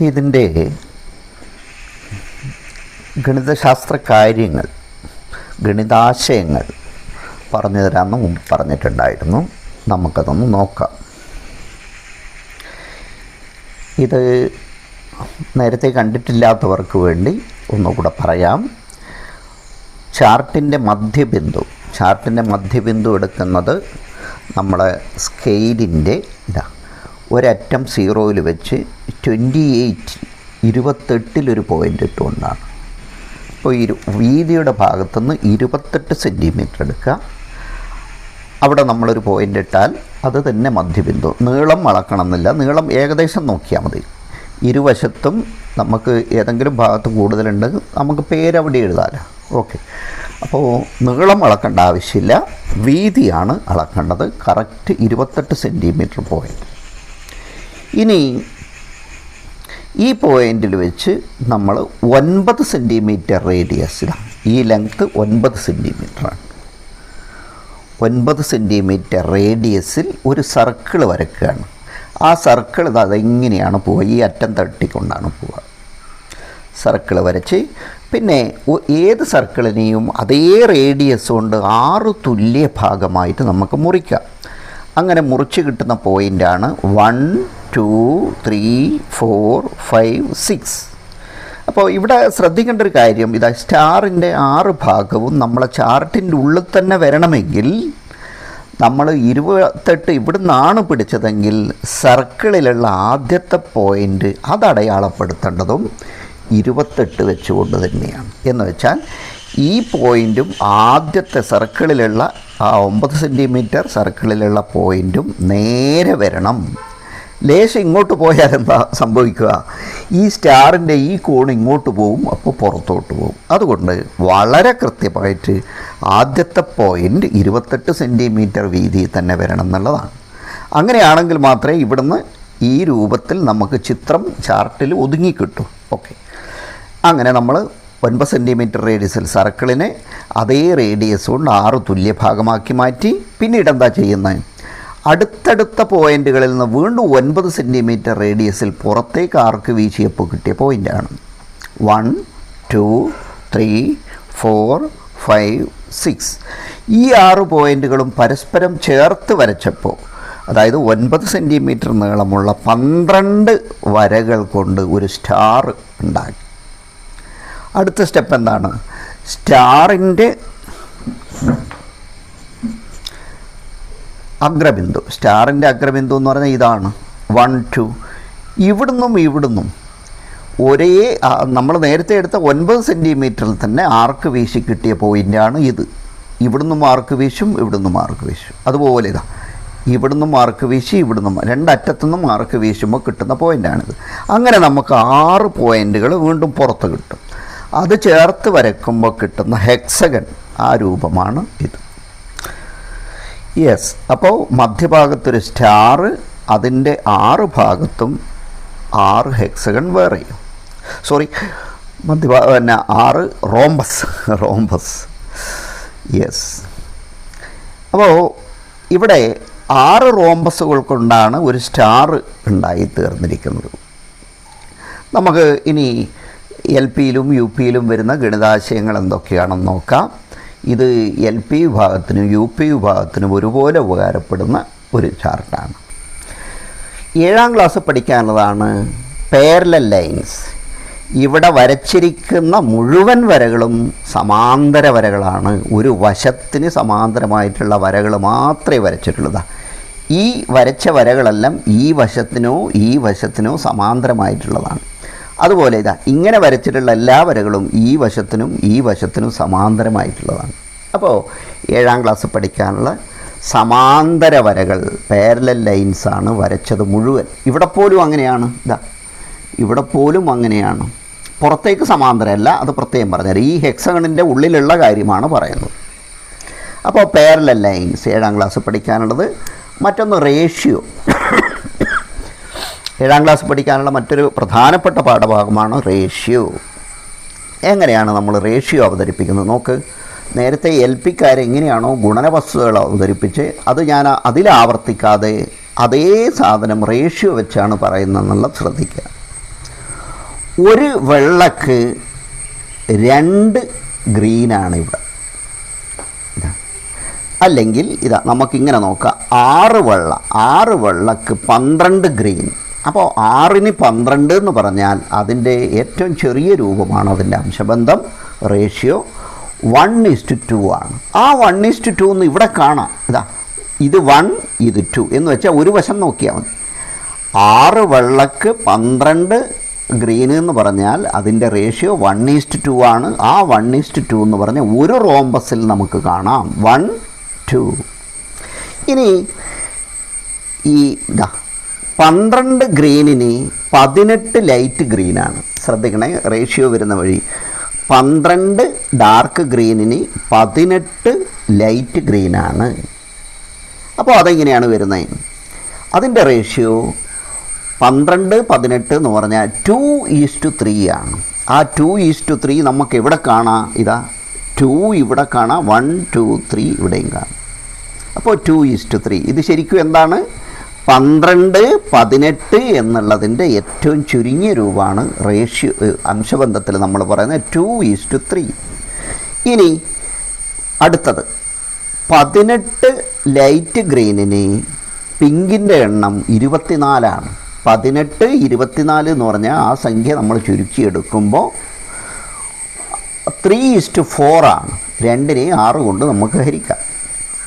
ഇതിന്റെ ഗണിതശാസ്ത്ര കാര്യങ്ങൾ ഗണിതാശയങ്ങൾ പറഞ്ഞു തരാമെന്ന് മുമ്പ് പറഞ്ഞിട്ടുണ്ടായിരുന്നു. നമുക്കതൊന്ന് നോക്കാം. ഇത് നേരത്തെ കണ്ടിട്ടില്ലാത്തവർക്ക് വേണ്ടി ഒന്നുകൂടെ പറയാം. ചാർട്ടിന്റെ മധ്യബിന്ദു ചാർട്ടിന്റെ മധ്യബിന്ദു എടുക്കുന്നത് നമ്മളെ സ്കെയിലിന്റെ ഇതാ ഒരറ്റം സീറോയിൽ വെച്ച് ട്വന്റി എയ്റ്റ് ഇരുപത്തെട്ടിലൊരു പോയിന്റ് ഇട്ടുകൊണ്ടാണ് അപ്പോൾ ഇരു വീതിയുടെ ഭാഗത്തുനിന്ന് ഇരുപത്തെട്ട് സെന്റിമീറ്റർ എടുക്കുക. അവിടെ നമ്മളൊരു പോയിന്റ് ഇട്ടാൽ അത് തന്നെ മധ്യബിന്ദു. നീളം അളക്കണമെന്നില്ല. നീളം ഏകദേശം നോക്കിയാൽ മതി. ഇരുവശത്തും നമുക്ക് ഏതെങ്കിലും ഭാഗത്ത് കൂടുതലുണ്ടെങ്കിൽ നമുക്ക് പേരവിടെ എഴുതാമല്ലോ ഓക്കെ അപ്പോൾ നീളം അളക്കേണ്ട ആവശ്യമില്ല. വീതിയാണ് അളക്കേണ്ടത്. കറക്റ്റ് ഇരുപത്തെട്ട് സെന്റിമീറ്റർ പോയിന്റ് ഇനി ഈ പോയിന്റിൽ വെച്ച് നമ്മൾ ഒൻപത് സെന്റിമീറ്റർ റേഡിയസിലാണ് ഈ ലെങ്ത്ത് ഒൻപത് സെന്റിമീറ്ററാണ് ഒൻപത് സെന്റിമീറ്റർ റേഡിയസിൽ ഒരു സർക്കിൾ വരക്കുകയാണ് ആ സർക്കിൾ അതെങ്ങനെയാണ് പോവുക? ഈ അറ്റം തട്ടിക്കൊണ്ടാണ് പോവുക. സർക്കിൾ വരച്ച് പിന്നെ ഏത് സർക്കിളിനെയും അതേ റേഡിയസ് കൊണ്ട് ആറ് തുല്യ ഭാഗമായിട്ട് നമുക്ക് മുറിക്കാം. അങ്ങനെ മുറിച്ച് കിട്ടുന്ന പോയിന്റാണ് one two three four five six അപ്പോൾ ഇവിടെ ശ്രദ്ധിക്കേണ്ട ഒരു കാര്യം ഇതാ സ്റ്റാറിന്റെ ആറ് ഭാഗവും നമ്മളെ ചാർട്ടിന്റെ ഉള്ളിൽ തന്നെ വരണമെങ്കിൽ നമ്മൾ ഇരുപത്തെട്ട് ഇവിടുന്നാണ് പിടിച്ചതെങ്കിൽ സർക്കിളിലുള്ള ആദ്യത്തെ പോയിന്റ് അത് അടയാളപ്പെടുത്തേണ്ടതും ഇരുപത്തെട്ട് വെച്ചുകൊണ്ട് തന്നെയാണ്. എന്ന് വെച്ചാൽ ഈ പോയിന്റും ആദ്യത്തെ സർക്കിളിലുള്ള ആ ഒമ്പത് സെന്റിമീറ്റർ സർക്കിളിലുള്ള പോയിന്റും നേരെ വരണം. ലേശം ഇങ്ങോട്ട് പോയാൽ എന്താ സംഭവിക്കുക? ഈ സ്റ്റാറിന്റെ ഈ കോൺ ഇങ്ങോട്ട് പോവും അപ്പോൾ പുറത്തോട്ട് പോവും. അതുകൊണ്ട് വളരെ കൃത്യമായിട്ട് ആദ്യത്തെ പോയിന്റ് ഇരുപത്തെട്ട് സെന്റിമീറ്റർ വീതിയിൽ തന്നെ വരണം എന്നുള്ളതാണ്. അങ്ങനെയാണെങ്കിൽ മാത്രമേ ഇവിടുന്ന് ഈ രൂപത്തിൽ നമുക്ക് ചിത്രം ചാർട്ടിൽ ഒതുങ്ങിക്കിട്ടൂ ഓക്കെ. അങ്ങനെ നമ്മൾ ഒൻപത് സെന്റിമീറ്റർ റേഡിയസിൽ സർക്കിളിനെ അതേ റേഡിയസ് കൊണ്ട് ആറ് തുല്യ ഭാഗമാക്കി മാറ്റി പിന്നീട് എന്താ ചെയ്യുന്നത്? അടുത്തടുത്ത പോയിന്റുകളിൽ നിന്ന് വീണ്ടും ഒൻപത് സെന്റിമീറ്റർ റേഡിയസിൽ പുറത്തേക്ക് ആർക്ക് വീശിയപ്പോൾ കിട്ടിയ പോയിന്റാണ് one two three four five six ഈ ആറ് പോയിന്റുകളും പരസ്പരം ചേർത്ത് വരച്ചപ്പോൾ അതായത് ഒൻപത് സെന്റിമീറ്റർ നീളമുള്ള പന്ത്രണ്ട് വരകൾ കൊണ്ട് ഒരു സ്റ്റാർ ഉണ്ടാക്കി. അടുത്ത സ്റ്റെപ്പ് എന്താണ്? സ്റ്റാറിന്റെ അഗ്രബിന്ദു. സ്റ്റാറിന്റെ അഗ്രബിന്ദു എന്ന് പറഞ്ഞാൽ ഇതാണ്. വൺ ടു ഇവിടുന്നും ഇവിടുന്നും ഒരേ നമ്മൾ നേരത്തെ എടുത്ത ഒൻപത് സെന്റിമീറ്ററിൽ തന്നെ ആർക്ക് വീശി കിട്ടിയ പോയിന്റാണ് ഇത്. ഇവിടുന്ന് മാർക്ക് വീശും ഇവിടുന്ന് മാർക്ക് വീശും. അതുപോലെ ഇതാ. ഇവിടുന്ന് മാർക്ക് വീശി ഇവിടുന്ന് രണ്ടറ്റത്തുനിന്നും മാർക്ക് വീശുമ്പോൾ കിട്ടുന്ന പോയിന്റാണിത് അങ്ങനെ നമുക്ക് ആറ് പോയിന്റുകൾ വീണ്ടും പുറത്ത് കിട്ടും. അത് ചേർത്ത് വരയ്ക്കുമ്പോൾ കിട്ടുന്ന ഹെക്സഗൺ ആ രൂപമാണ് ഇത്. യെസ് അപ്പോൾ മധ്യഭാഗത്തൊരു സ്റ്റാർ അതിന്റെ ആറ് ഭാഗത്തും ആറ് ഹെക്സഗൺ വേറെ. സോറി മധ്യഭാ പിന്നെ ആറ് റോംബസ് റോംബസ് യെസ് അപ്പോൾ ഇവിടെ ആറ് റോംബസുകൾ കൊണ്ടാണ് ഒരു സ്റ്റാർ ഉണ്ടായി തീർന്നിരിക്കുന്നത്. നമുക്ക് ഇനി എൽ പിയിലും യു പിയിലും വരുന്ന ഗണിതാശയങ്ങൾ എന്തൊക്കെയാണെന്ന് നോക്കാം. ഇത് എൽ പി വിഭാഗത്തിനും യു പി വിഭാഗത്തിനും ഒരുപോലെ ഉപകാരപ്പെടുന്ന ഒരു ചാർട്ടാണ്. ഏഴാം ക്ലാസ് പഠിക്കാനുള്ളതാണ് പേരലൽ ലൈൻസ് ഇവിടെ വരച്ചിരിക്കുന്ന മുഴുവൻ വരകളും സമാന്തര വരകളാണ്. ഒരു വശത്തിന് സമാന്തരമായിട്ടുള്ള വരകൾ മാത്രമേ വരച്ചിട്ടുള്ളൂ ഈ വരച്ച വരകളെല്ലാം ഈ വശത്തിനോ ഈ വശത്തിനോ സമാന്തരമായിട്ടുള്ളതാണ്. അതുപോലെ ഇതാ ഇങ്ങനെ വരച്ചിട്ടുള്ള എല്ലാ വരകളും ഈ വശത്തിനും ഈ വശത്തിനും സമാന്തരമായിട്ടുള്ളതാണ്. അപ്പോൾ ഏഴാം ക്ലാസ് പഠിക്കാനുള്ള സമാന്തര വരകൾ പാരലൽ ലൈൻസാണ് വരച്ചത് മുഴുവൻ. ഇവിടെ പോലും അങ്ങനെയാണ് ഇതാ ഇവിടെ പോലും അങ്ങനെയാണ്. പുറത്തേക്ക് സമാന്തരമല്ല അത് പ്രത്യേകം പറഞ്ഞുതരാം ഈ ഹെക്സഗണിന്റെ ഉള്ളിലുള്ള കാര്യമാണ് പറയുന്നത്. അപ്പോൾ പാരലൽ ലൈൻസ് ഏഴാം ക്ലാസ് പഠിക്കാനുള്ളത്. മറ്റൊന്ന് റേഷ്യോ ഏഴാം ക്ലാസ് പഠിക്കാനുള്ള മറ്റൊരു പ്രധാനപ്പെട്ട പാഠഭാഗമാണ് റേഷ്യോ. എങ്ങനെയാണ് നമ്മൾ റേഷ്യോ അവതരിപ്പിക്കുന്നത്? നോക്ക് നേരത്തെ എൽ പിക്കാരെങ്ങനെയാണോ ഗുണനവസ്തുതകൾ അവതരിപ്പിച്ച് അത് ഞാൻ അതിലാവർത്തിക്കാതെ അതേ സാധനം റേഷ്യോ വെച്ചാണ് പറയുന്നതെന്നുള്ളത് ശ്രദ്ധിക്കുക. ഒരു വെള്ളക്ക് രണ്ട് ഗ്രീനാണ് ഇവിടെ. അല്ലെങ്കിൽ ഇതാ നമുക്കിങ്ങനെ നോക്കാം. ആറ് വെള്ള ആറ് വെള്ളക്ക് പന്ത്രണ്ട് ഗ്രീൻ. അപ്പോൾ ആറിന് പന്ത്രണ്ട് എന്ന് പറഞ്ഞാൽ അതിന്റെ ഏറ്റവും ചെറിയ രൂപമാണ് അതിന്റെ അംശബന്ധം ratio one is to two ആണ്. ആ വൺ ഇസ്റ്റു ടു എന്ന് ഇവിടെ കാണാം. ഇതാ ഇത് വൺ ഇത് ടു എന്ന് വെച്ചാൽ ഒരു വശം നോക്കിയാൽ മതി. ആറ് വെള്ളക്ക് പന്ത്രണ്ട് ഗ്രീൻ എന്ന് പറഞ്ഞാൽ അതിന്റെ റേഷ്യോ വൺ ഈസ്റ്റ് ടു ആണ്. ആ വൺ ഈസ്റ്റ് ടു എന്ന് പറഞ്ഞാൽ ഒരു റോംബസിൽ നമുക്ക് കാണാം. വൺ ടു ഇനി ഈ ഇതാ പന്ത്രണ്ട് ഗ്രീനിന് പതിനെട്ട് ലൈറ്റ് ഗ്രീനാണ്. ശ്രദ്ധിക്കണേ റേഷ്യോ വരുന്ന വഴി. പന്ത്രണ്ട് ഡാർക്ക് ഗ്രീനിന് പതിനെട്ട് ലൈറ്റ് ഗ്രീനാണ്. അപ്പോൾ അതെങ്ങനെയാണ് വരുന്നത് അതിന്റെ റേഷ്യോ പന്ത്രണ്ട് പതിനെട്ട് എന്ന് പറഞ്ഞാൽ ടു ഈസ് ടു ത്രീ ആണ്. ആ ടു ഈസ് ടു ത്രീ നമുക്ക് എവിടെ കാണാം? ഇതാ ടു ഇവിടെ കാണാം വൺ ടു ത്രീ ഇവിടെയും കാണാം. അപ്പോൾ ടു ഈസ് ടു ത്രീ ഇത് ശരിക്കും എന്താണ്? പന്ത്രണ്ട് പതിനെട്ട് എന്നുള്ളതിന്റെ ഏറ്റവും ചുരുങ്ങിയ രൂപമാണ് റേഷ്യോ അംശബന്ധത്തിൽ നമ്മൾ പറയുന്നത് ടു ഈസ് ടു ത്രീ. ഇനി അടുത്തത്. പതിനെട്ട് ലൈറ്റ് ഗ്രീനിന് പിങ്കിന്റെ എണ്ണം ഇരുപത്തിനാലാണ്. പതിനെട്ട് ഇരുപത്തിനാല് എന്ന് പറഞ്ഞാൽ ആ സംഖ്യ നമ്മൾ ചുരുക്കിയെടുക്കുമ്പോൾ ത്രീ ഈസ്റ്റ് ഫോറാണ്. രണ്ടിനെ ആറ് കൊണ്ട് നമുക്ക് ഹരിക്കാം.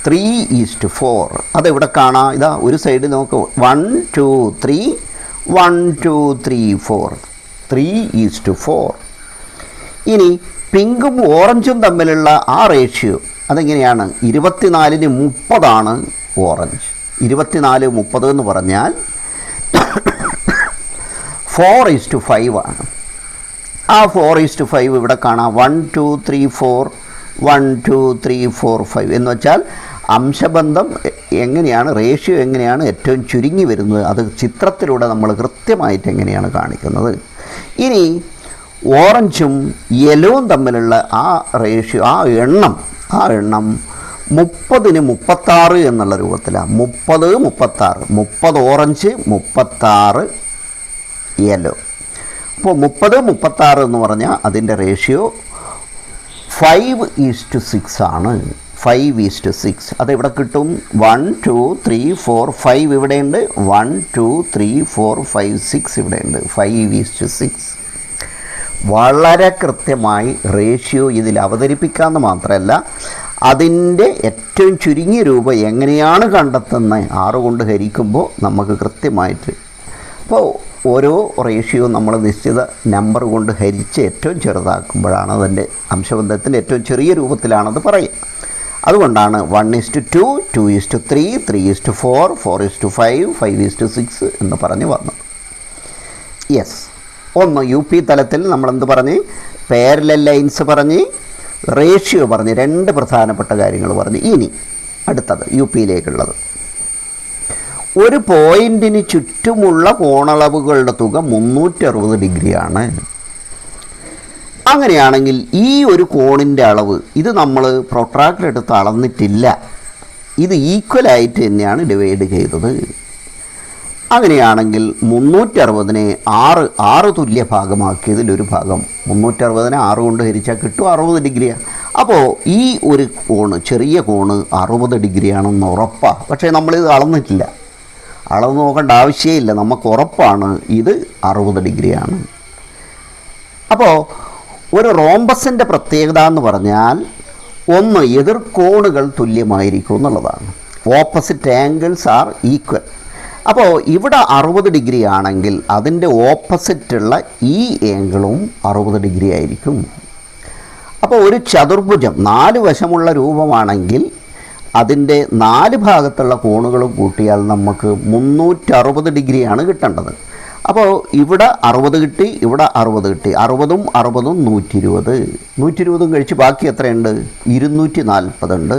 ത്രീ ഈസ്റ്റ് ഫോർ അതെവിടെ കാണാം? ഇതാ ഒരു സൈഡ് നോക്ക്. One two three one two three four three is to four ഇനി പിങ്കും ഓറഞ്ചും തമ്മിലുള്ള ആ റേഷ്യോ അതെങ്ങനെയാണ്? ഇരുപത്തിനാലിന് മുപ്പതാണ് ഓറഞ്ച് ഇരുപത്തിനാല് മുപ്പത് എന്ന് പറഞ്ഞാൽ ഫോർ ഈസ്റ്റ് ഫൈവ് ആണ്. ആ ഫോർ ഈസ്റ്റ് ഫൈവ് ഇവിടെ കാണാം. One two three four one two three four five എന്ന് വെച്ചാൽ അംശബന്ധം എങ്ങനെയാണ് റേഷ്യോ എങ്ങനെയാണ് ഏറ്റവും ചുരുങ്ങി വരുന്നത് അത് ചിത്രത്തിലൂടെ നമ്മൾ കൃത്യമായിട്ട് എങ്ങനെയാണ് കാണിക്കുന്നത്. ഇനി ഓറഞ്ചും യെലോവും തമ്മിലുള്ള ആ റേഷ്യോ ആ എണ്ണം ആ എണ്ണം മുപ്പതിന് മുപ്പത്താറ് എന്നുള്ള രൂപത്തിലാണ് മുപ്പത് മുപ്പത്താറ്. മുപ്പത് ഓറഞ്ച് മുപ്പത്താറ് യെല്ലോ. അപ്പോൾ മുപ്പത് മുപ്പത്താറ് എന്ന് പറഞ്ഞാൽ അതിന്റെ ratio five is to six ആണ്. ഫൈവ് ഈസ് ടു സിക്സ് അതെവിടെ കിട്ടും? One two three four five ഇവിടെയുണ്ട്. One two three four five six ഇവിടെയുണ്ട്. ഫൈവ് ഈസ് ടു സിക്സ് വളരെ കൃത്യമായി റേഷ്യോ ഇതിൽ അവതരിപ്പിക്കാമെന്ന് മാത്രമല്ല അതിന്റെ ഏറ്റവും ചുരുങ്ങിയ രൂപം എങ്ങനെയാണ് കണ്ടെത്തുന്നത്? ആറ് കൊണ്ട് ഹരിക്കുമ്പോൾ നമുക്ക് കൃത്യമായിട്ട് അപ്പോൾ ഓരോ റേഷ്യോ നമ്മൾ നിശ്ചിത നമ്പർ കൊണ്ട് ഹരിച്ച് ഏറ്റവും ചെറുതാക്കുമ്പോഴാണ് അതിന്റെ അംശബന്ധത്തിന്റെ ഏറ്റവും ചെറിയ രൂപത്തിലാണത് പറയും അതുകൊണ്ടാണ് one is to to to three three to four four to five five to six എന്ന് പറഞ്ഞ് വന്നത്. യെസ് ഒന്ന് യു പി തലത്തിൽ നമ്മളെന്ത് പറഞ്ഞ്? പാരലൽ ലൈൻസ് പറഞ്ഞ് റേഷ്യോ പറഞ്ഞ് രണ്ട് പ്രധാനപ്പെട്ട കാര്യങ്ങൾ പറഞ്ഞ്. ഇനി അടുത്തത് യു പിയിലേക്കുള്ളത് ഒരു പോയിന്റിന് ചുറ്റുമുള്ള കോണളവുകളുടെ തുക മുന്നൂറ്റി അറുപത് ഡിഗ്രിയാണ്. അങ്ങനെയാണെങ്കിൽ ഈ ഒരു കോണിന്റെ അളവ് ഇത് നമ്മൾ പ്രൊട്രാക്ടർ എടുത്ത് അളന്നിട്ടില്ല. ഇത് ഈക്വലായിട്ട് തന്നെയാണ് ഡിവൈഡ് ചെയ്തത്. അങ്ങനെയാണെങ്കിൽ മുന്നൂറ്റി അറുപതിനെ ആറ് ആറ് തുല്യ ഭാഗമാക്കിയതിലൊരു ഭാഗം. മുന്നൂറ്റി അറുപതിനെ ആറ് കൊണ്ട് ഹരിച്ചാൽ കിട്ടും അറുപത് ഡിഗ്രിയാണ് അപ്പോൾ ഈ ഒരു കോണ് ചെറിയ കോണ് അറുപത് ഡിഗ്രിയാണെന്ന് ഉറപ്പാണ് പക്ഷേ നമ്മളിത് അളന്നിട്ടില്ല. അളന്ന് നോക്കേണ്ട ആവശ്യമില്ല. നമുക്ക് ഉറപ്പാണ്. ഇത് അറുപത് ഡിഗ്രിയാണ്. അപ്പോൾ ഒരു റോംബസിന്റെ പ്രത്യേകത എന്ന് പറഞ്ഞാൽ ഒന്ന് എതിർ കോണുകൾ തുല്യമായിരിക്കും എന്നുള്ളതാണ്. ഓപ്പോസിറ്റ് ആംഗിൾസ് ആർ ഈക്വൽ അപ്പോൾ ഇവിടെ അറുപത് ഡിഗ്രി ആണെങ്കിൽ അതിന്റെ ഓപ്പോസിറ്റുള്ള ഈ ആംഗിളും അറുപത് ഡിഗ്രി ആയിരിക്കും. അപ്പോൾ ഒരു ചതുർഭുജം നാല് വശമുള്ള രൂപമാണെങ്കിൽ അതിന്റെ നാല് ഭാഗത്തുള്ള കോണുകളും കൂട്ടിയാൽ നമുക്ക് മുന്നൂറ്ററുപത് ഡിഗ്രിയാണ് കിട്ടേണ്ടത്. അപ്പോൾ ഇവിടെ അറുപത് കിട്ടി ഇവിടെ അറുപത് കിട്ടി. അറുപതും അറുപതും നൂറ്റി ഇരുപത് നൂറ്റി ഇരുപതും കഴിച്ച് ബാക്കി എത്രയുണ്ട്? ഇരുന്നൂറ്റി നാൽപ്പതുണ്ട്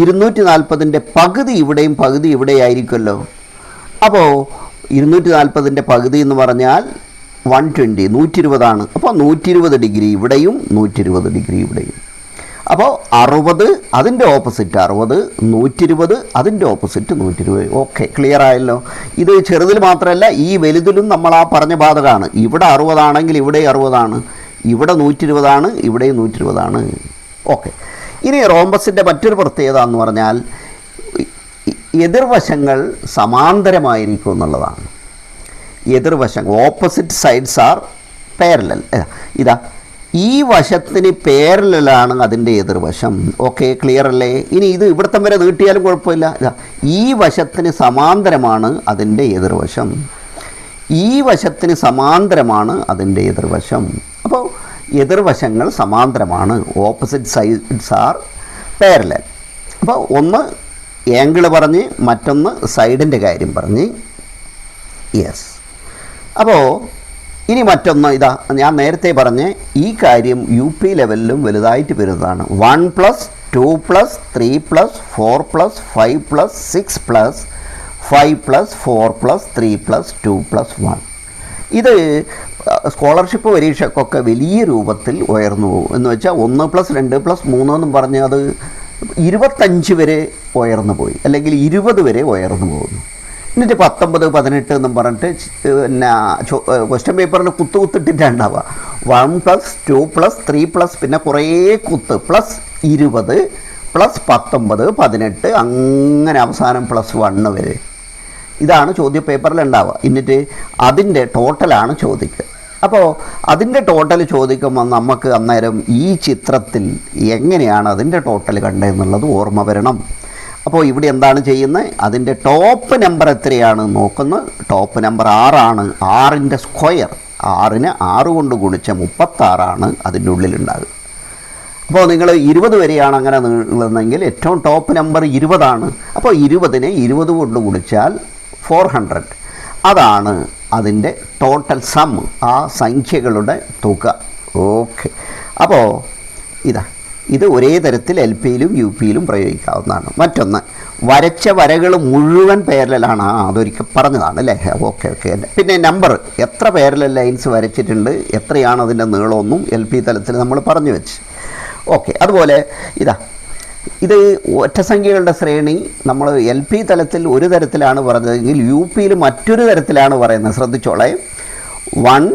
ഇരുന്നൂറ്റി നാൽപ്പതിന്റെ പകുതി ഇവിടെയും പകുതി ഇവിടെ ആയിരിക്കുമല്ലോ അപ്പോൾ ഇരുന്നൂറ്റി നാൽപ്പതിന്റെ പകുതി എന്ന് പറഞ്ഞാൽ വൺ ട്വന്റി നൂറ്റി ഇരുപതാണ് അപ്പോൾ നൂറ്റി ഇരുപത് ഡിഗ്രി ഇവിടെയും നൂറ്റി ഇരുപത് ഡിഗ്രി ഇവിടെയും. അപ്പോൾ അറുപത് അതിന്റെ ഓപ്പോസിറ്റ് അറുപത് നൂറ്റി ഇരുപത് അതിന്റെ ഓപ്പോസിറ്റ് നൂറ്റി ഇരുപത് ഓക്കെ ക്ലിയർ ആയല്ലോ. ഇത് ചെറുതിൽ മാത്രമല്ല ഈ വലുതിലും നമ്മൾ ആ പറഞ്ഞ ബാധകമാണ്. ഇവിടെ അറുപതാണെങ്കിൽ ഇവിടെ അറുപതാണ്. ഇവിടെ നൂറ്റി ഇരുപതാണ് ഇവിടെയും നൂറ്റി ഇരുപതാണ് ഓക്കെ. ഇനി റോംബസിന്റെ മറ്റൊരു പ്രത്യേകത എന്ന് പറഞ്ഞാൽ എതിർവശങ്ങൾ സമാന്തരമായിരിക്കും എന്നുള്ളതാണ്. എതിർവശങ്ങൾ ഓപ്പോസിറ്റ് സൈഡ്സ് ആർ പാരലൽ ഇതാ ഈ വശത്തിന് പേരലാണ് അതിന്റെ എതിർവശം. ഓക്കെ ക്ലിയർ അല്ലേ? ഇനി ഇത് ഇവിടത്തം വരെ നീട്ടിയാലും കുഴപ്പമില്ല. ഈ വശത്തിന് സമാന്തരമാണ് അതിന്റെ എതിർവശം. ഈ വശത്തിന് സമാന്തരമാണ് അതിന്റെ എതിർവശം. അപ്പോൾ എതിർവശങ്ങൾ സമാന്തരമാണ്. ഓപ്പോസിറ്റ് സൈഡ്സ് ആർ പേരലൽ അപ്പോൾ ഒന്ന് ആംഗിൾ പറഞ്ഞ് മറ്റൊന്ന് സൈഡിന്റെ കാര്യം പറഞ്ഞ്. യെസ് അപ്പോൾ ഇനി മറ്റൊന്ന് ഇതാ ഞാൻ നേരത്തെ പറഞ്ഞ ഈ കാര്യം യു പി ലെവലിലും വലുതായിട്ട് വരുന്നതാണ്. One plus two plus three plus four plus five plus six plus five plus four plus three plus two plus one. ഇത് സ്കോളർഷിപ്പ് പരീക്ഷക്കൊക്കെ വലിയ രൂപത്തിൽ ഉയർന്നു പോകും. എന്ന് വെച്ചാൽ ഒന്ന് പ്ലസ് രണ്ട് പ്ലസ് മൂന്ന് എന്നും പറഞ്ഞ് അത് ഇരുപത്തഞ്ച് വരെ ഉയർന്നു പോയി. അല്ലെങ്കിൽ ഇരുപത് വരെ ഉയർന്നു പോകുന്നു. എന്നിട്ട് പത്തൊമ്പത് പതിനെട്ട് എന്നും പറഞ്ഞിട്ട് പിന്നെ ക്വസ്റ്റ്യൻ പേപ്പറിൽ കുത്ത് കുത്തിട്ടിട്ടുണ്ടാവുക one plus two plus three plus പിന്നെ കുറേ കുത്ത്. പ്ലസ് ഇരുപത് പ്ലസ് പത്തൊമ്പത് പതിനെട്ട് അങ്ങനെ അവസാനം പ്ലസ് വണ്ണ് വരെ. ഇതാണ് ചോദ്യ പേപ്പറിൽ ഉണ്ടാവുക. എന്നിട്ട് അതിന്റെ ടോട്ടലാണ് ചോദിക്കുക. അപ്പോൾ അതിന്റെ ടോട്ടൽ ചോദിക്കുമ്പോൾ നമുക്ക് അന്നേരം ഈ ചിത്രത്തിൽ എങ്ങനെയാണ് അതിന്റെ ടോട്ടൽ കണ്ടതെന്നുള്ളത് ഓർമ്മ വരണം. അപ്പോൾ ഇവിടെ എന്താണ് ചെയ്യുന്നത് അതിന്റെ ടോപ്പ് നമ്പർ എത്രയാണ് നോക്കുന്നത് ടോപ്പ് നമ്പർ ആറാണ്. ആറിന്റെ സ്ക്വയർ ആറിന് ആറ് കൊണ്ട് ഗുണിച്ച മുപ്പത്താറാണ് അതിന്റെ ഉള്ളിലുണ്ടാകുക. അപ്പോൾ നിങ്ങൾ ഇരുപത് വരെയാണ് അങ്ങനെ നീളുന്നതെങ്കിൽ ഏറ്റവും ടോപ്പ് നമ്പർ ഇരുപതാണ്. അപ്പോൾ ഇരുപതിനെ ഇരുപത് കൊണ്ട് ഗുണിച്ചാൽ ഫോർ ഹൺഡ്രഡ് അതാണ് അതിന്റെ ടോട്ടൽ സം ആ സംഖ്യകളുടെ തുക. ഓക്കെ അപ്പോൾ ഇതാ ഇത് ഒരേ തരത്തിൽ എൽ പിയിലും യു പിയിലും പ്രയോഗിക്കാവുന്നതാണ്. മറ്റൊന്ന് വരച്ച വരകൾ മുഴുവൻ പേരലാണ് ആ അതൊരിക്കൽ പറഞ്ഞതാണ് അല്ലേ? Okay okay. പിന്നെ നമ്പർ എത്ര പേരലൽ ലൈൻസ് വരച്ചിട്ടുണ്ട്? എത്രയാണ് അതിന്റെ നീളമൊന്നും എൽ പി തലത്തിൽ നമ്മൾ പറഞ്ഞു വെച്ച്. ഓക്കെ അതുപോലെ ഇതാ ഇത് ഒറ്റ സംഖ്യകളുടെ ശ്രേണി നമ്മൾ എൽ പി തലത്തിൽ ഒരു തരത്തിലാണ് പറഞ്ഞതെങ്കിൽ യു പിയിൽ മറ്റൊരു തരത്തിലാണ് പറയുന്നത്. ശ്രദ്ധിച്ചോളെ. One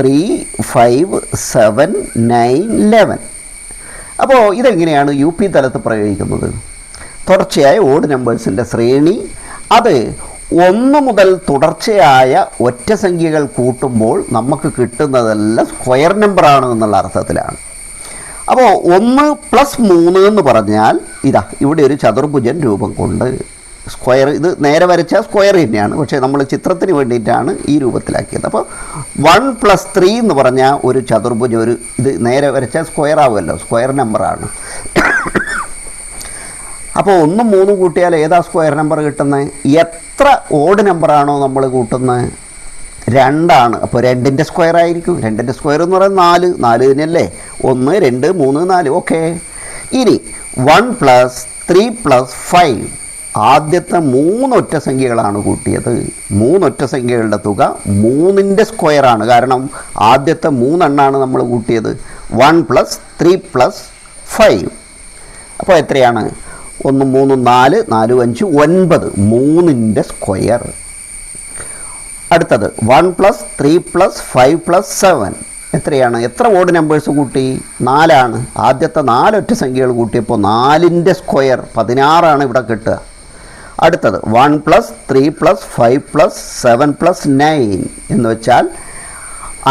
three five seven nine eleven. അപ്പോൾ ഇതെങ്ങനെയാണ് യു പി തലത്ത് പ്രയോഗിക്കുന്നത്? തുടർച്ചയായ ഓഡ് നമ്പേഴ്സിന്റെ ശ്രേണി അത് ഒന്ന് മുതൽ തുടർച്ചയായ ഒറ്റ സംഖ്യകൾ കൂട്ടുമ്പോൾ നമുക്ക് കിട്ടുന്നതെല്ലാം സ്ക്വയർ നമ്പറാണ് എന്നുള്ള അർത്ഥത്തിലാണ്. അപ്പോൾ ഒന്ന് പ്ലസ് മൂന്ന് എന്ന് പറഞ്ഞാൽ ഇതാ ഇവിടെ ഒരു ചതുർഭുജൻ രൂപം കൊണ്ട് സ്ക്വയർ ഇത് നേരെ വരച്ച സ്ക്വയർ തന്നെയാണ്. പക്ഷേ നമ്മൾ ചിത്രത്തിന് വേണ്ടിയിട്ടാണ് ഈ രൂപത്തിലാക്കിയത്. അപ്പോൾ വൺ പ്ലസ് ത്രീ എന്ന് പറഞ്ഞാൽ ഒരു ചതുർഭുജം ഒരു ഇത് നേരെ വരച്ച സ്ക്വയർ ആവുമല്ലോ. സ്ക്വയർ നമ്പറാണ് അപ്പോൾ ഒന്നും മൂന്നും കൂട്ടിയാൽ ഏതാ സ്ക്വയർ നമ്പർ കിട്ടുന്നത്? എത്ര ഓഡ് നമ്പറാണോ നമ്മൾ കൂട്ടുന്നത്? രണ്ടാണ്. അപ്പോൾ രണ്ടിന്റെ സ്ക്വയർ ആയിരിക്കും. രണ്ടിന്റെ സ്ക്വയർ എന്ന് പറയുന്നത് നാല്. നാല് തന്നെയല്ലേ? ഒന്ന് രണ്ട് മൂന്ന് നാല്. ഓക്കെ. ഇനി one plus three plus five. ആദ്യത്തെ മൂന്ന് ഒറ്റ സംഖ്യകളാണ് കൂട്ടിയത്. മൂന്നൊറ്റ സംഖ്യകളുടെ തുക മൂന്നിന്റെ സ്ക്വയറാണ് കാരണം ആദ്യത്തെ മൂന്നെണ്ണാണ് നമ്മൾ കൂട്ടിയത്. One plus three plus five അപ്പോൾ എത്രയാണ്? ഒന്ന് മൂന്ന് നാല് നാല് അഞ്ച് ഒൻപത്. മൂന്നിന്റെ സ്ക്വയർ അടുത്തത് one plus three plus five plus seven എത്രയാണ്? എത്ര ഓഡ് നമ്പേഴ്സ് കൂട്ടി? നാലാണ്. ആദ്യത്തെ നാലൊറ്റ സംഖ്യകൾ കൂട്ടിയപ്പോൾ നാലിന്റെ സ്ക്വയർ പതിനാറാണ് ഇവിടെ കിട്ടുക. അടുത്തത് one plus three plus five plus seven plus nine എന്ന് വെച്ചാൽ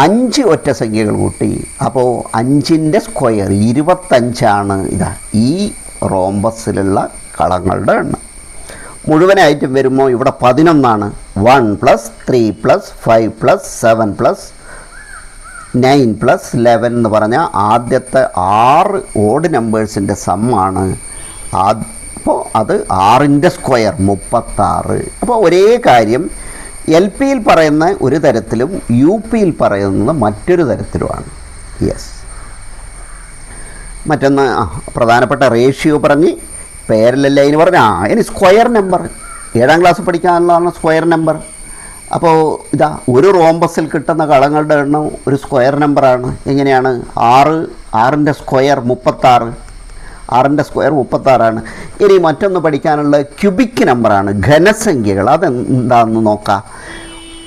അഞ്ച് ഒറ്റ സംഖ്യകൾ കൂട്ടി. അപ്പോൾ അഞ്ചിന്റെ സ്ക്വയർ ഇരുപത്തഞ്ചാണ് ഇതാ ഈ റോംബസിലുള്ള കളങ്ങളുടെ എണ്ണം. മുഴുവനായിട്ടും വരുമ്പോൾ ഇവിടെ പതിനൊന്നാണ്. One plus three plus five plus seven plus nine plus eleven എന്ന് പറഞ്ഞാൽ ആദ്യത്തെ ആറ് ഓഡ് നമ്പേഴ്സിന്റെ സമ്മാണ് അപ്പോൾ അത് ആറിന്റെ സ്ക്വയർ മുപ്പത്താറ്. അപ്പോൾ ഒരേ കാര്യം എൽ പിയിൽ പറയുന്ന ഒരു തരത്തിലും യു പിയിൽ പറയുന്നത് മറ്റൊരു തരത്തിലുമാണ്. യെസ് മറ്റൊന്ന് പ്രധാനപ്പെട്ട റേഷ്യോ പറഞ്ഞ് പേരിലല്ല ലൈൻ പറഞ്ഞ ആ ഇനി സ്ക്വയർ നമ്പർ ഏഴാം ക്ലാസ് പഠിക്കാനുള്ളതാണ് സ്ക്വയർ നമ്പർ അപ്പോൾ ഇതാ ഒരു റോംബസിൽ കിട്ടുന്ന കളങ്ങളുടെ എണ്ണം ഒരു സ്ക്വയർ നമ്പറാണ് എങ്ങനെയാണ്? ആറ് ആറിന്റെ സ്ക്വയർ മുപ്പത്താറ്. ആറിന്റെ സ്ക്വയർ മുപ്പത്താറാണ്. ഇനി മറ്റൊന്ന് പഠിക്കാനുള്ള ക്യൂബിക് നമ്പറാണ് ഘനസംഖ്യകൾ. അതെന്താണെന്ന് നോക്കാം.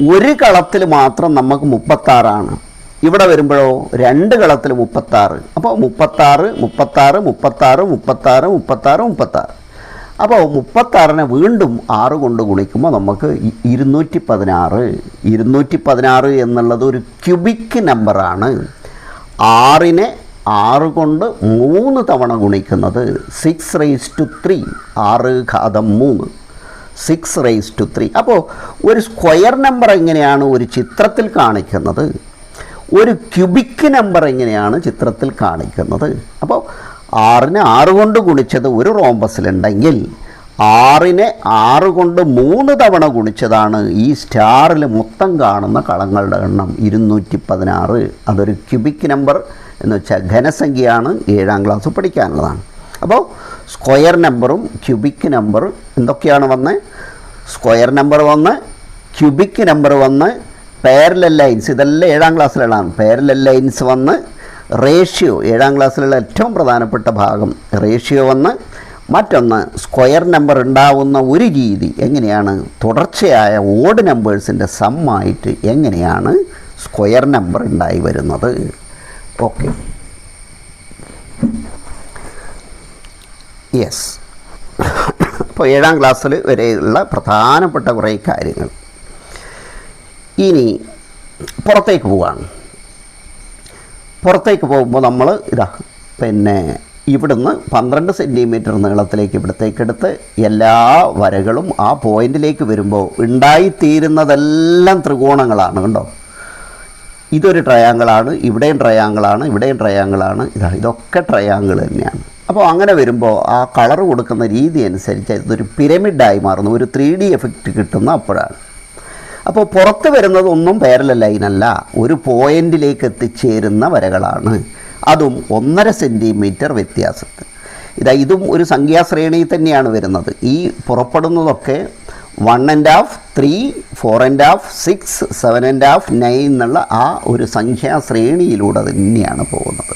ഒരു കളത്തിൽ മാത്രം നമുക്ക് മുപ്പത്താറാണ്. ഇവിടെ വരുമ്പോഴോ രണ്ട് കളത്തിൽ മുപ്പത്താറ്. അപ്പോൾ മുപ്പത്താറ് മുപ്പത്താറ് മുപ്പത്താറ് മുപ്പത്താറ് മുപ്പത്താറ് മുപ്പത്താറ്. അപ്പോൾ മുപ്പത്താറിനെ വീണ്ടും ആറ് കൊണ്ട് ഗുണിക്കുമ്പോൾ നമുക്ക് ഇരുന്നൂറ്റി പതിനാറ് ഇരുന്നൂറ്റി പതിനാറ് എന്നുള്ളത് ഒരു ക്യുബിക് നമ്പറാണ്. ആറിനെ ആറ് കൊണ്ട് മൂന്ന് തവണ ഗുണിക്കുന്നത് സിക്സ് റേസ് ടു ത്രീ ആറ് ഘാതം മൂന്ന്. സിക്സ് റേസ് ടു ത്രീ അപ്പോൾ ഒരു സ്ക്വയർ നമ്പർ എങ്ങനെയാണ് ഒരു ചിത്രത്തിൽ കാണിക്കുന്നത്? ഒരു ക്യൂബിക് നമ്പർ എങ്ങനെയാണ് ചിത്രത്തിൽ കാണിക്കുന്നത്? അപ്പോൾ ആറിന് ആറ് കൊണ്ട് ഗുണിച്ചത് ഒരു റോംബസിലുണ്ടെങ്കിൽ ആറിനെ ആറ് കൊണ്ട് മൂന്ന് തവണ ഗുണിച്ചതാണ് ഈ സ്റ്റാറിൽ മൊത്തം കാണുന്ന കളങ്ങളുടെ എണ്ണം ഇരുന്നൂറ്റി പതിനാറ്. അതൊരു ക്യൂബിക് നമ്പർ എന്ന് വെച്ചാൽ ഘനസംഖ്യയാണ് ഏഴാം ക്ലാസ് പഠിക്കാനുള്ളതാണ്. അപ്പോൾ സ്ക്വയർ നമ്പറും ക്യൂബിക് നമ്പറും എന്തൊക്കെയാണ് വന്ന്? സ്ക്വയർ നമ്പർ വന്ന് ക്യൂബിക് നമ്പർ വന്ന് പാരലൽ ലൈൻസ് ഇതെല്ലാം ഏഴാം ക്ലാസ്സിലുള്ളതാണ് പാരലൽ ലൈൻസ് വന്ന് റേഷ്യോ ഏഴാം ക്ലാസ്സിലുള്ള ഏറ്റവും പ്രധാനപ്പെട്ട ഭാഗം. റേഷ്യോ വന്ന് മറ്റൊന്ന് സ്ക്വയർ നമ്പർ ഉണ്ടാവുന്ന ഒരു രീതി എങ്ങനെയാണ്? തുടർച്ചയായ ഓഡ് നമ്പേഴ്സിന്റെ സമ്മായിട്ട് എങ്ങനെയാണ് സ്ക്വയർ നമ്പർ ഉണ്ടായി വരുന്നത്? ഓക്കെ യെസ് അപ്പോൾ ഏഴാം ക്ലാസ്സിൽ വരെയുള്ള പ്രധാനപ്പെട്ട കുറേ കാര്യങ്ങൾ. ഇനി പുറത്തേക്ക് പോവാണ്. പുറത്തേക്ക് പോകുമ്പോൾ നമ്മൾ ഇതാ പിന്നെ ഇവിടുന്ന് പന്ത്രണ്ട് സെന്റിമീറ്റർ നീളത്തിലേക്ക് ഇവിടത്തേക്കെടുത്ത് എല്ലാ വരകളും ആ പോയിന്റിലേക്ക് വരുമ്പോൾ ഉണ്ടായിത്തീരുന്നതെല്ലാം ത്രികോണങ്ങളാണ് കണ്ടോ? ഇതൊരു ട്രയാങ്കിളാണ് ഇവിടെയും ട്രയാങ്കിളാണ് ഇവിടെയും ട്രയാങ്കിളാണ് ഇതാ ഇതൊക്കെ ട്രയാങ്കിൾ തന്നെയാണ്. അപ്പോൾ അങ്ങനെ വരുമ്പോൾ ആ കളർ കൊടുക്കുന്ന രീതി അനുസരിച്ച് ഇതൊരു പിരമിഡായി മാറുന്നു. ഒരു ത്രീ ഡി എഫക്റ്റ് കിട്ടുന്ന അപ്പോഴാണ്. അപ്പോൾ പുറത്ത് വരുന്നതൊന്നും പാരലൽ ലൈനല്ല ഒരു പോയിന്റിലേക്ക് എത്തിച്ചേരുന്ന വരകളാണ്. അതും ഒന്നര സെന്റിമീറ്റർ വ്യത്യാസത്തിൽ. ഇതാ ഇതും ഒരു സംഖ്യാശ്രേണിയിൽ തന്നെയാണ് വരുന്നത്. ഈ പുറപ്പെടുന്നതൊക്കെ one and half three four and half six seven and half nine എന്നുള്ള ആ ഒരു സംഖ്യാ ശ്രേണിയിലൂടെ തന്നെയാണ് പോകുന്നത്.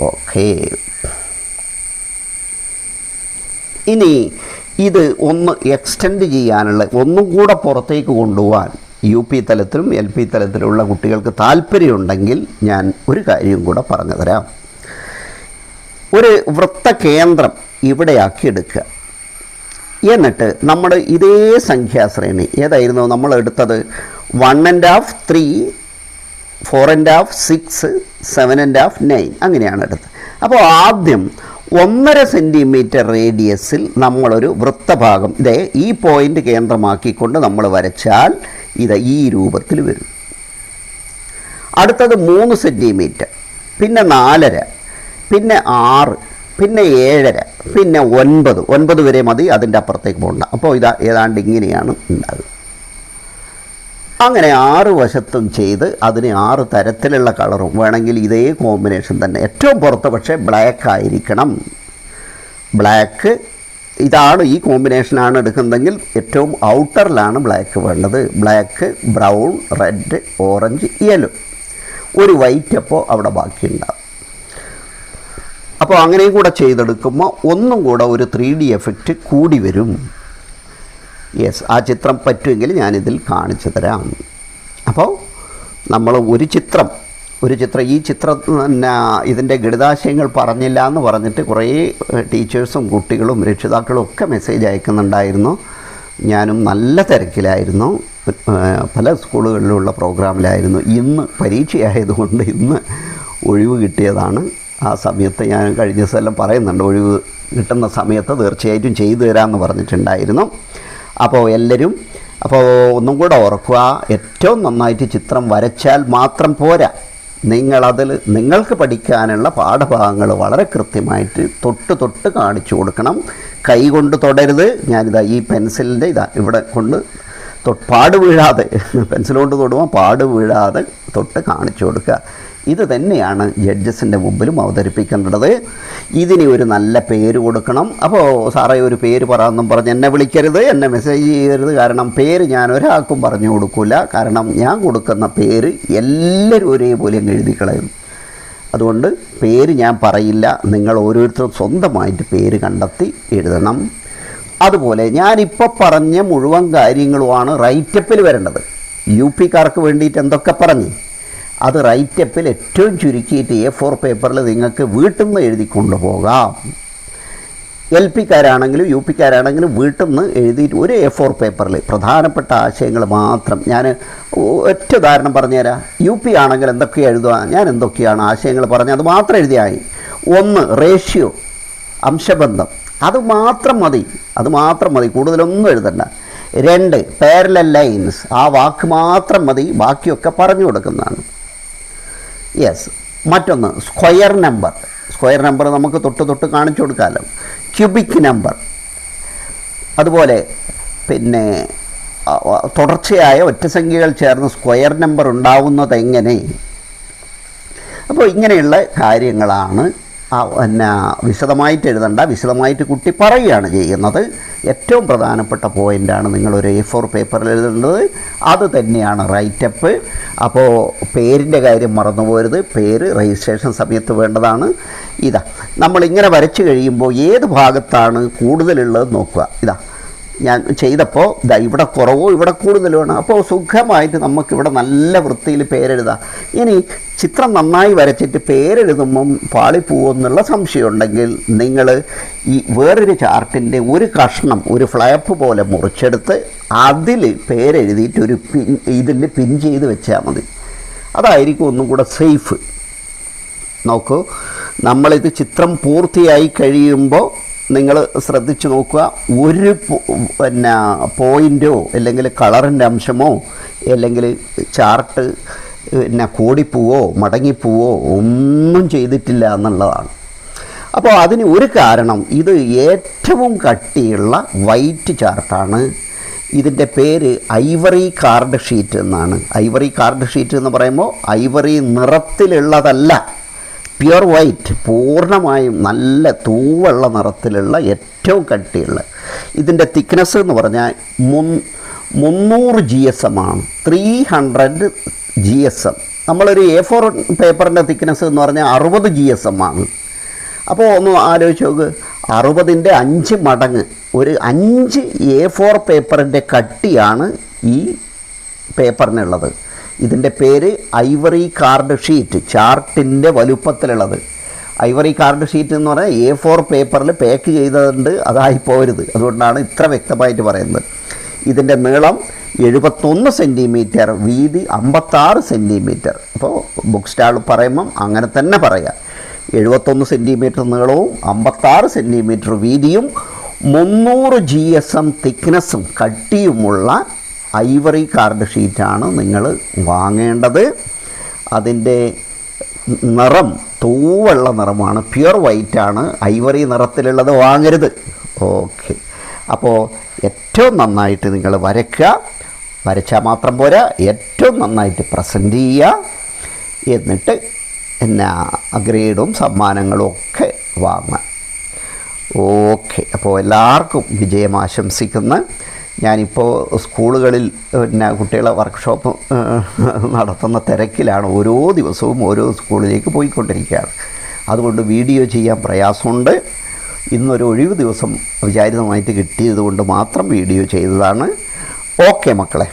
ഓക്കെ ഇനി ഇത് ഒന്ന് എക്സ്റ്റെൻഡ് ചെയ്യാനുള്ള ഒന്നും കൂടെ പുറത്തേക്ക് കൊണ്ടുപോകാൻ യു പി തലത്തിലും എൽ പി തലത്തിലുള്ള കുട്ടികൾക്ക് താല്പര്യമുണ്ടെങ്കിൽ ഞാൻ ഒരു കാര്യം കൂടെ പറഞ്ഞു തരാം ഒരു വൃത്തകേന്ദ്രം ഇവിടെയാക്കി എടുക്കുക എന്നിട്ട് നമ്മൾ ഇതേ സംഖ്യാശ്രേണി ഏതായിരുന്നു നമ്മൾ എടുത്തത്? One and half three four and half six seven and half nine അങ്ങനെയാണ് എടുത്തത്. അപ്പോൾ ആദ്യം ഒന്നര സെന്റിമീറ്റർ റേഡിയസിൽ നമ്മളൊരു വൃത്തഭാഗം ഇതേ ഈ പോയിന്റ് കേന്ദ്രമാക്കിക്കൊണ്ട് നമ്മൾ വരച്ചാൽ ഇത് ഈ രൂപത്തിൽ വരും. അടുത്തത് മൂന്ന് സെന്റിമീറ്റർ പിന്നെ നാലര പിന്നെ ആറ് പിന്നെ ഏഴര പിന്നെ ഒൻപത്. ഒൻപത് വരെ മതി അതിന്റെ അപ്പുറത്തേക്ക് പോകണ്ട അപ്പോൾ ഇതാ ഏതാണ്ട് ഇങ്ങനെയാണ് ഉണ്ടാകുക അങ്ങനെ ആറ് വശത്തും ചെയ്ത് അതിന് ആറ് തരത്തിലുള്ള കളറും വേണമെങ്കിൽ ഇതേ കോമ്പിനേഷൻ തന്നെ. ഏറ്റവും പുറത്ത് പക്ഷേ ബ്ലാക്ക് ആയിരിക്കണം. ബ്ലാക്ക് ഇതാണ് ഈ കോമ്പിനേഷനാണ് എടുക്കുന്നതെങ്കിൽ ഏറ്റവും ഔട്ടറിലാണ് ബ്ലാക്ക് വേണ്ടത്. Black brown red orange yellow. ഒരു വൈറ്റ് അപ്പോൾ അവിടെ ബാക്കിയുണ്ടാവും. അപ്പോൾ അങ്ങനെയും കൂടെ ചെയ്തെടുക്കുമ്പോൾ ഒന്നും കൂടെ ഒരു ത്രീ ഡി എഫക്റ്റ് കൂടി വരും. യെസ് ആ ചിത്രം പറ്റുമെങ്കിൽ ഞാനിതിൽ കാണിച്ചു തരാം. അപ്പോൾ നമ്മൾ ഒരു ചിത്രം ഒരു ചിത്രം ഈ ചിത്രം പിന്നെ ഇതിന്റെ ഗണിതാശയങ്ങൾ പറഞ്ഞില്ല എന്ന് പറഞ്ഞിട്ട് കുറേ ടീച്ചേഴ്സും കുട്ടികളും രക്ഷിതാക്കളും ഒക്കെ മെസ്സേജ് അയക്കുന്നുണ്ടായിരുന്നു. ഞാനും നല്ല തിരക്കിലായിരുന്നു. പല സ്കൂളുകളിലുള്ള പ്രോഗ്രാമിലായിരുന്നു. ഇന്ന് പരീക്ഷയായതുകൊണ്ട് ഇന്ന് ഒഴിവ് കിട്ടിയതാണ്. ആ സമയത്ത് ഞാൻ കഴിഞ്ഞ ദിവസമെല്ലാം പറയുന്നുണ്ട് ഒഴിവ് കിട്ടുന്ന സമയത്ത് തീർച്ചയായിട്ടും ചെയ്തു തരാമെന്ന് പറഞ്ഞിട്ടുണ്ടായിരുന്നു. അപ്പോൾ എല്ലാവരും അപ്പോൾ ഒന്നും കൂടെ ഓർക്കുക ഏറ്റവും നന്നായിട്ട് ചിത്രം വരച്ചാൽ മാത്രം പോരാ. നിങ്ങളതിൽ നിങ്ങൾക്ക് പഠിക്കാനുള്ള പാഠഭാഗങ്ങൾ വളരെ കൃത്യമായിട്ട് തൊട്ട് തൊട്ട് കാണിച്ചു കൊടുക്കണം. കൈ കൊണ്ട് തൊടരുത്. ഞാനിതാ ഈ പെൻസിലിന്റെ ഇതാ ഇവിടെ കൊണ്ട് പാട് വീഴാതെ പെൻസിൽ കൊണ്ട് തൊടുമ്പോൾ പാട് വീഴാതെ തൊട്ട് കാണിച്ചു കൊടുക്കുക. ഇത് തന്നെയാണ് ജഡ്ജസിന്റെ മുമ്പിലും അവതരിപ്പിക്കേണ്ടത്. ഇതിന് ഒരു നല്ല പേര് കൊടുക്കണം. അപ്പോൾ സാറേ ഒരു പേര് പറയാമെന്നും പറഞ്ഞ് എന്നെ വിളിക്കരുത് എന്നെ മെസ്സേജ് ചെയ്യരുത്. കാരണം പേര് ഞാൻ ഒരാൾക്കും പറഞ്ഞു കൊടുക്കില്ല കാരണം ഞാൻ കൊടുക്കുന്ന പേര് എല്ലാവരും ഒരേപോലെ എഴുതി കളയും. അതുകൊണ്ട് പേര് ഞാൻ പറയില്ല. നിങ്ങൾ ഓരോരുത്തരും സ്വന്തമായിട്ട് പേര് കണ്ടെത്തി എഴുതണം. അതുപോലെ ഞാനിപ്പോൾ പറഞ്ഞ മുഴുവൻ കാര്യങ്ങളുമാണ് റൈറ്റപ്പിൽ വരേണ്ടത്. യു പിക്കാർക്ക് വേണ്ടിയിട്ട് എന്തൊക്കെ പറഞ്ഞ്? അത് റൈറ്റപ്പിൽ ഏറ്റവും ചുരുക്കിയിട്ട് എ ഫോർ പേപ്പറിൽ നിങ്ങൾക്ക് വീട്ടിൽ നിന്ന് എഴുതി കൊണ്ടുപോകാം. എൽ പിക്കാരാണെങ്കിലും യു പിക്കാരാണെങ്കിലും വീട്ടിൽ നിന്ന് എഴുതിയിട്ട് ഒരു എ ഫോർ പേപ്പറിൽ പ്രധാനപ്പെട്ട ആശയങ്ങൾ മാത്രം ഞാൻ ഒറ്റ ഉദാഹരണം പറഞ്ഞുതരാം. യു പി ആണെങ്കിൽ എന്തൊക്കെയാണ് എഴുതുക ഞാൻ എന്തൊക്കെയാണ് ആശയങ്ങൾ പറഞ്ഞത് അത് മാത്രം എഴുതിയായി ഒന്ന് റേഷ്യോ അംശബന്ധം. അത് മാത്രം മതി അത് മാത്രം മതി കൂടുതലൊന്നും എഴുതണ്ട. രണ്ട് പാരലൽ ലൈൻസ് ആ വാക്ക് മാത്രം മതി ബാക്കിയൊക്കെ പറഞ്ഞു കൊടുക്കുന്നതാണ്. യെസ് മറ്റൊന്ന് സ്ക്വയർ നമ്പർ സ്ക്വയർ നമ്പർ നമുക്ക് തൊട്ട് തൊട്ട് കാണിച്ചു കൊടുക്കാമല്ലോ ക്യൂബിക് നമ്പർ അതുപോലെ പിന്നെ തുടർച്ചയായ ഒറ്റ തുടർച്ചയായ ഒറ്റസംഖ്യകൾ ചേർന്ന് സ്ക്വയർ നമ്പർ ഉണ്ടാവുന്നത് എങ്ങനെ? അപ്പോൾ ഇങ്ങനെയുള്ള കാര്യങ്ങളാണ് പിന്നെ വിശദമായിട്ട് എഴുതണ്ട. വിശദമായിട്ട് കുട്ടി പറയുകയാണ് ചെയ്യുന്നത്. ഏറ്റവും പ്രധാനപ്പെട്ട പോയിന്റാണ് നിങ്ങളൊരു എ ഫോർ പേപ്പറിൽ എഴുതേണ്ടത്. അത് തന്നെയാണ് റൈറ്റപ്പ് അപ്പോൾ പേരിന്റെ കാര്യം മറന്നു പോരുത്. പേര് രജിസ്ട്രേഷൻ സമയത്ത് വേണ്ടതാണ്. ഇതാ നമ്മളിങ്ങനെ വരച്ച് കഴിയുമ്പോൾ ഏത് ഭാഗത്താണ് കൂടുതലുള്ളത് നോക്കുക. ഇതാ ഞാൻ ചെയ്തപ്പോൾ ഇതാ ഇവിടെ കുറവോ ഇവിടെ കൂടുതലുമാണ് അപ്പോൾ സുഖമായിട്ട് നമുക്കിവിടെ നല്ല വൃത്തിയിൽ പേരെഴുതാം. ഇനി ചിത്രം നന്നായി വരച്ചിട്ട് പേരെഴുതുമ്പം എന്നുള്ള സംശയമുണ്ടെങ്കിൽ നിങ്ങൾ ഈ വേറൊരു ചാർട്ടിന്റെ ഒരു കഷ്ണം ഒരു ഫ്ലാപ്പ് പോലെ മുറിച്ചെടുത്ത് അതിൽ പേരെഴുതിയിട്ട് ഒരു പിൻ ഇതിൽ പിൻ ചെയ്ത് വെച്ചാൽ മതി. അതായിരിക്കും ഒന്നും കൂടെ സേഫ്. നോക്കൂ നമ്മളിത് ചിത്രം പൂർത്തിയായി കഴിയുമ്പോൾ നിങ്ങൾ ശ്രദ്ധിച്ചു നോക്കുക. ഒരു പിന്നെ പോയിന്റോ അല്ലെങ്കിൽ കളറിന്റെ അംശമോ അല്ലെങ്കിൽ ചാർട്ട് പിന്നെ കോടിപ്പൂവോ മടങ്ങിപ്പൂവോ ഒന്നും ചെയ്തിട്ടില്ല എന്നുള്ളതാണ്. അപ്പോൾ അതിന് ഒരു കാരണം ഇത് ഏറ്റവും കട്ടിയുള്ള വൈറ്റ് ചാർട്ടാണ്. ഇതിന്റെ പേര് ഐവറി കാർഡ് ഷീറ്റ് എന്നാണ്. ഐവറി കാർഡ് ഷീറ്റ് എന്ന് പറയുമ്പോൾ ഐവറി നിറത്തിലുള്ളതല്ല. പ്യുർ വൈറ്റ് പൂർണമായും നല്ല തൂവെള്ള നിറത്തിലുള്ള ഏറ്റവും കട്ടിയുള്ള. ഇതിന്റെ തിക്നെസ് എന്ന് പറഞ്ഞാൽ മുൻ മുന്നൂറ് ജി എസ് എം ആണ്. Three hundred G S M നമ്മളൊരു എ ഫോർ പേപ്പറിന്റെ തിക്നെസ് എന്ന് പറഞ്ഞാൽ അറുപത് ജി എസ് എം ആണ്. അപ്പോൾ ഒന്ന് ആലോചിച്ച് നോക്ക്. അറുപതിന്റെ അഞ്ച് മടങ്ങ് ഒരു അഞ്ച് എ ഫോർ പേപ്പറിന്റെ കട്ടിയാണ് ഈ പേപ്പറിനുള്ളത് ഇതിന്റെ പേര് ഐവറി കാർഡ് ഷീറ്റ് ചാർട്ടിന്റെ വലുപ്പത്തിലുള്ളത്. ഐവറി കാർഡ് ഷീറ്റ് എന്ന് പറഞ്ഞാൽ എ ഫോർ പേപ്പറിൽ പാക്ക് ചെയ്തതുണ്ട് അതായി പോരുത്. അതുകൊണ്ടാണ് ഇത്ര വ്യക്തമായിട്ട് പറയുന്നത്. ഇതിന്റെ നീളം എഴുപത്തൊന്ന് സെന്റിമീറ്റർ വീതി അമ്പത്താറ് സെന്റിമീറ്റർ അപ്പോൾ ബുക്ക് സ്റ്റാൾ പറയുമ്പം അങ്ങനെ തന്നെ പറയാം. എഴുപത്തൊന്ന് സെന്റിമീറ്റർ നീളവും അമ്പത്താറ് സെന്റിമീറ്റർ വീതിയും മുന്നൂറ് ജി എസ് എം തിക്നെസ്സും കട്ടിയുമുള്ള ഐവറി കാർഡ് ഷീറ്റാണ് നിങ്ങൾ വാങ്ങേണ്ടത്. അതിന്റെ നിറം തൂവെള്ള നിറമാണ്. പ്യുർ വൈറ്റാണ്. ഐവറി നിറത്തിലുള്ളത് വാങ്ങരുത്. ഓക്കെ. അപ്പോൾ ഏറ്റവും നന്നായിട്ട് നിങ്ങൾ വരയ്ക്കുക. വരച്ചാൽ മാത്രം പോരാ. ഏറ്റവും നന്നായിട്ട് പ്രസന്റ് ചെയ്യുക. എന്നിട്ട് എന്നാ ഗ്രേഡും സമ്മാനങ്ങളും ഒക്കെ വാങ്ങാം ഓക്കെ. അപ്പോൾ എല്ലാവർക്കും വിജയം ആശംസിക്കുന്ന. ഞാനിപ്പോൾ സ്കൂളുകളിൽ പിന്നെ കുട്ടികളെ വർക്ക്ഷോപ്പ് നടത്തുന്ന തിരക്കിലാണ് ഓരോ ദിവസവും ഓരോ സ്കൂളിലേക്ക് പോയിക്കൊണ്ടിരിക്കുകയാണ്. അതുകൊണ്ട് വീഡിയോ ചെയ്യാൻ പ്രയാസമുണ്ട്. ഇന്നൊരു ഒഴിവ് ദിവസം വിചാരിതമായിട്ട് കിട്ടിയത് കൊണ്ട് മാത്രം വീഡിയോ ചെയ്തതാണ്. ഓക്കെ മക്കളെ.